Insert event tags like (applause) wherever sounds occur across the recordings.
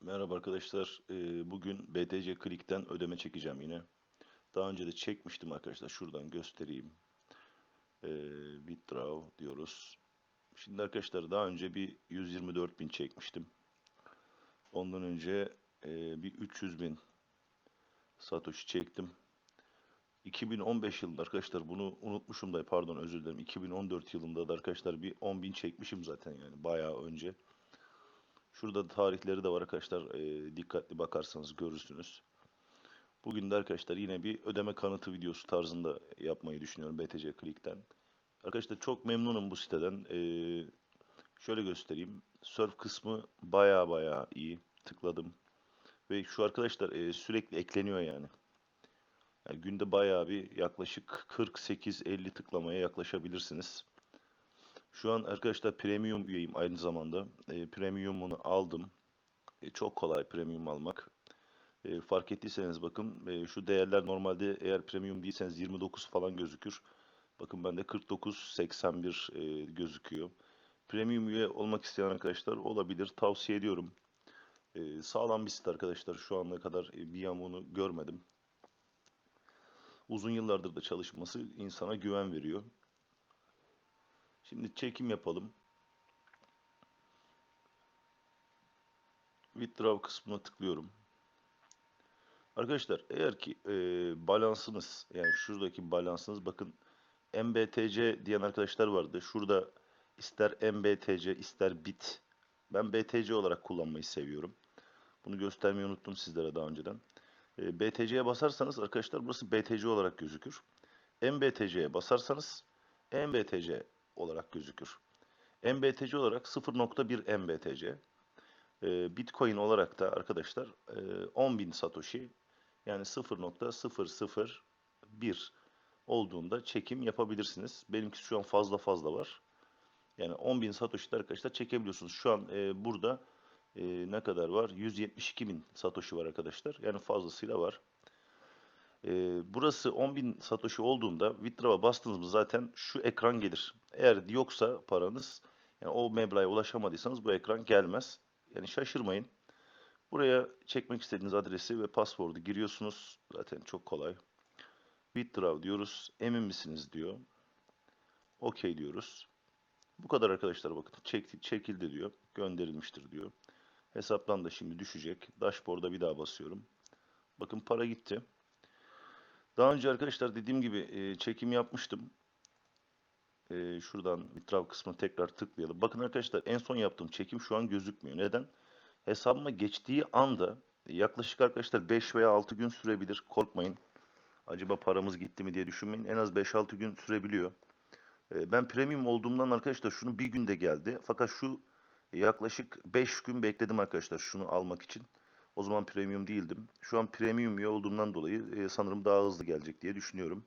Merhaba arkadaşlar. Ee, Bugün BTC Click'ten ödeme çekeceğim yine. Daha önce de çekmiştim arkadaşlar. Şuradan göstereyim. Ee, Withdraw diyoruz. Şimdi arkadaşlar daha önce bir 124.000 çekmiştim. Ondan önce e, bir 300.000 Satoshi çektim. 2015 yılında arkadaşlar bunu unutmuşum da pardon özür dilerim. 2014 yılında da arkadaşlar bir 10.000 çekmişim zaten yani bayağı önce. Şurada da tarihleri de var arkadaşlar. Ee, dikkatli bakarsanız görürsünüz. Bugün de arkadaşlar yine bir ödeme kanıtı videosu tarzında yapmayı düşünüyorum BTC Click'ten. Arkadaşlar çok memnunum bu siteden. Ee, şöyle göstereyim. Surf kısmı baya baya iyi. Tıkladım. Ve şu arkadaşlar e, sürekli ekleniyor yani. yani. Günde baya bir yaklaşık 48-50 tıklamaya yaklaşabilirsiniz. Şu an arkadaşlar premium üyeyim aynı zamanda. E, premium'unu aldım. E, çok kolay premium almak. E, fark ettiyseniz bakın e, şu değerler normalde eğer premium değilseniz 29 falan gözükür. Bakın bende 49.81 e, gözüküyor. Premium üye olmak isteyen arkadaşlar olabilir. Tavsiye ediyorum. E, sağlam bir site arkadaşlar. Şu ana kadar e, bir yamuğunu görmedim. Uzun yıllardır da çalışması insana güven veriyor. Şimdi çekim yapalım. Withdraw kısmına tıklıyorum. Arkadaşlar eğer ki e, balansınız yani şuradaki balansınız bakın MBTC diyen arkadaşlar vardı. Şurada ister MBTC ister BIT. Ben BTC olarak kullanmayı seviyorum. Bunu göstermeyi unuttum sizlere daha önceden. E, BTC'ye basarsanız arkadaşlar burası BTC olarak gözükür. MBTC'ye basarsanız MBTC olarak gözükür. MBTC olarak 0.1 MBTC. E, Bitcoin olarak da arkadaşlar e, 10.000 Satoshi yani 0.001 olduğunda çekim yapabilirsiniz. Benimki şu an fazla fazla var. Yani 10.000 Satoshi'de arkadaşlar çekebiliyorsunuz. Şu an e, burada e, ne kadar var? 172.000 Satoshi var arkadaşlar. Yani fazlasıyla var. E, burası 10.000 Satoshi olduğunda Withdraw'a bastığınız mı zaten şu ekran gelir. Eğer yoksa paranız yani o meblağa ulaşamadıysanız bu ekran gelmez. Yani şaşırmayın. Buraya çekmek istediğiniz adresi ve password'u giriyorsunuz. Zaten çok kolay. Withdraw diyoruz. Emin misiniz diyor. OK diyoruz. Bu kadar arkadaşlar bakın. Çekti, çekildi diyor. Gönderilmiştir diyor. Hesaptan da şimdi düşecek. Dashboard'a bir daha basıyorum. Bakın para gitti. Daha önce arkadaşlar dediğim gibi e, çekim yapmıştım. E, şuradan withdraw kısmına tekrar tıklayalım. Bakın arkadaşlar en son yaptığım çekim şu an gözükmüyor. Neden? Hesabıma geçtiği anda yaklaşık arkadaşlar 5 veya 6 gün sürebilir. Korkmayın. Acaba paramız gitti mi diye düşünmeyin. En az 5-6 gün sürebiliyor. E, ben premium olduğumdan arkadaşlar şunu bir günde geldi. Fakat şu yaklaşık 5 gün bekledim arkadaşlar şunu almak için. O zaman premium değildim. Şu an premium üye olduğumdan dolayı e, sanırım daha hızlı gelecek diye düşünüyorum.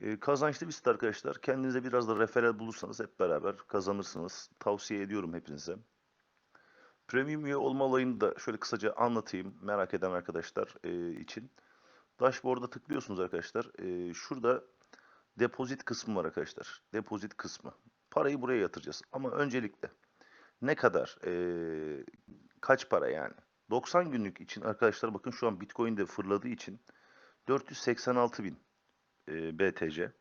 E, kazançlı bir site arkadaşlar. Kendinize biraz da referral bulursanız hep beraber kazanırsınız. Tavsiye ediyorum hepinize. Premium üye olma olayını da şöyle kısaca anlatayım merak eden arkadaşlar e, için. Dashboard'a tıklıyorsunuz arkadaşlar. E, şurada depozit kısmı var arkadaşlar. Depozit kısmı. Parayı buraya yatıracağız. Ama öncelikle ne kadar e, kaç para yani? 90 günlük için arkadaşlar bakın şu an Bitcoin de fırladığı için 486 bin e, BTC.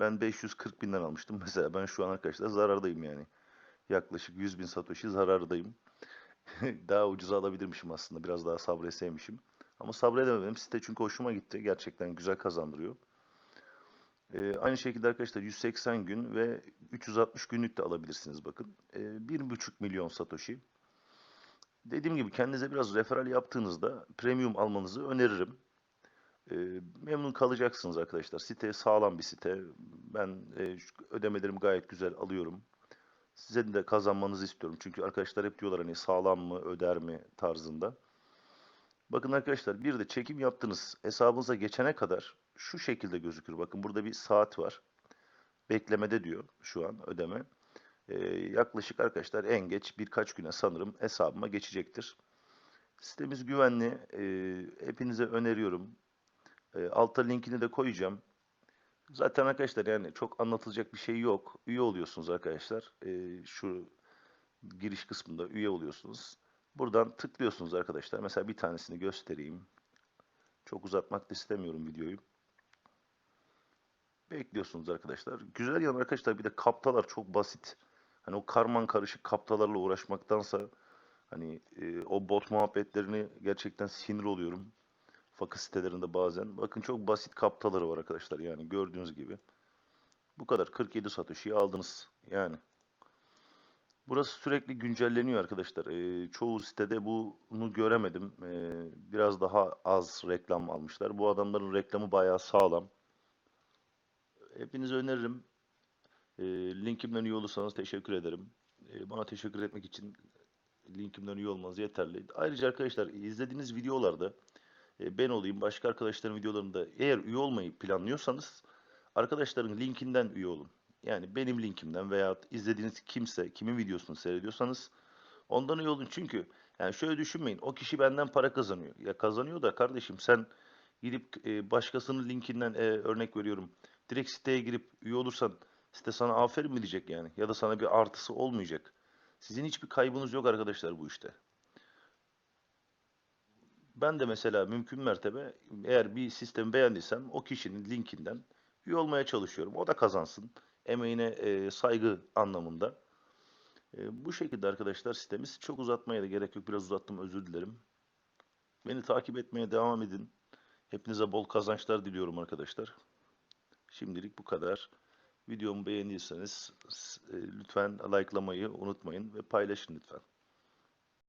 Ben 540 binden almıştım. (laughs) Mesela ben şu an arkadaşlar zarardayım yani. Yaklaşık 100 bin Satoshi zarardayım. (laughs) daha ucuza alabilirmişim aslında. Biraz daha sabretseymişim. Ama sabredemedim. Site çünkü hoşuma gitti. Gerçekten güzel kazandırıyor. Ee, aynı şekilde arkadaşlar 180 gün ve 360 günlük de alabilirsiniz bakın. Ee, 1,5 milyon Satoshi. Dediğim gibi kendinize biraz referral yaptığınızda premium almanızı öneririm. Ee, memnun kalacaksınız arkadaşlar. Site sağlam bir site. Ben e, ödemelerimi gayet güzel alıyorum. Size de kazanmanızı istiyorum. Çünkü arkadaşlar hep diyorlar hani sağlam mı, öder mi tarzında. Bakın arkadaşlar bir de çekim yaptınız. Hesabınıza geçene kadar şu şekilde gözükür. Bakın burada bir saat var. Beklemede diyor şu an ödeme. Ee, yaklaşık arkadaşlar en geç birkaç güne sanırım hesabıma geçecektir. Sitemiz güvenli. Ee, hepinize öneriyorum. Ee, altta linkini de koyacağım. Zaten arkadaşlar yani çok anlatılacak bir şey yok. Üye oluyorsunuz arkadaşlar. Şu giriş kısmında üye oluyorsunuz. Buradan tıklıyorsunuz arkadaşlar. Mesela bir tanesini göstereyim. Çok uzatmak da istemiyorum videoyu. Bekliyorsunuz arkadaşlar. Güzel yanı arkadaşlar bir de kaptalar çok basit. Hani o karman karışık kaptalarla uğraşmaktansa hani e, o bot muhabbetlerini gerçekten sinir oluyorum. Fakir sitelerinde bazen. Bakın çok basit kaptaları var arkadaşlar yani gördüğünüz gibi. Bu kadar 47 Satoshi'yi aldınız yani. Burası sürekli güncelleniyor arkadaşlar. Ee, çoğu sitede bunu göremedim. Ee, biraz daha az reklam almışlar. Bu adamların reklamı bayağı sağlam. Hepinize öneririm. Ee, linkimden üye olursanız teşekkür ederim. Ee, bana teşekkür etmek için linkimden üye olmanız yeterli. Ayrıca arkadaşlar izlediğiniz videolarda e, ben olayım, başka arkadaşların videolarında eğer üye olmayı planlıyorsanız arkadaşların linkinden üye olun. Yani benim linkimden veya izlediğiniz kimse, kimin videosunu seyrediyorsanız ondan üye olun. Çünkü yani şöyle düşünmeyin. O kişi benden para kazanıyor. Ya kazanıyor da kardeşim sen gidip e, başkasının linkinden e, örnek veriyorum. Direkt siteye girip üye olursan site sana aferin mi diyecek yani? Ya da sana bir artısı olmayacak. Sizin hiçbir kaybınız yok arkadaşlar bu işte. Ben de mesela mümkün mertebe eğer bir sistemi beğendiysem o kişinin linkinden üye olmaya çalışıyorum. O da kazansın. Emeğine e, saygı anlamında. E, bu şekilde arkadaşlar sitemiz. Çok uzatmaya da gerek yok. Biraz uzattım özür dilerim. Beni takip etmeye devam edin. Hepinize bol kazançlar diliyorum arkadaşlar. Şimdilik bu kadar. Videomu beğendiyseniz e, lütfen likelamayı unutmayın ve paylaşın lütfen.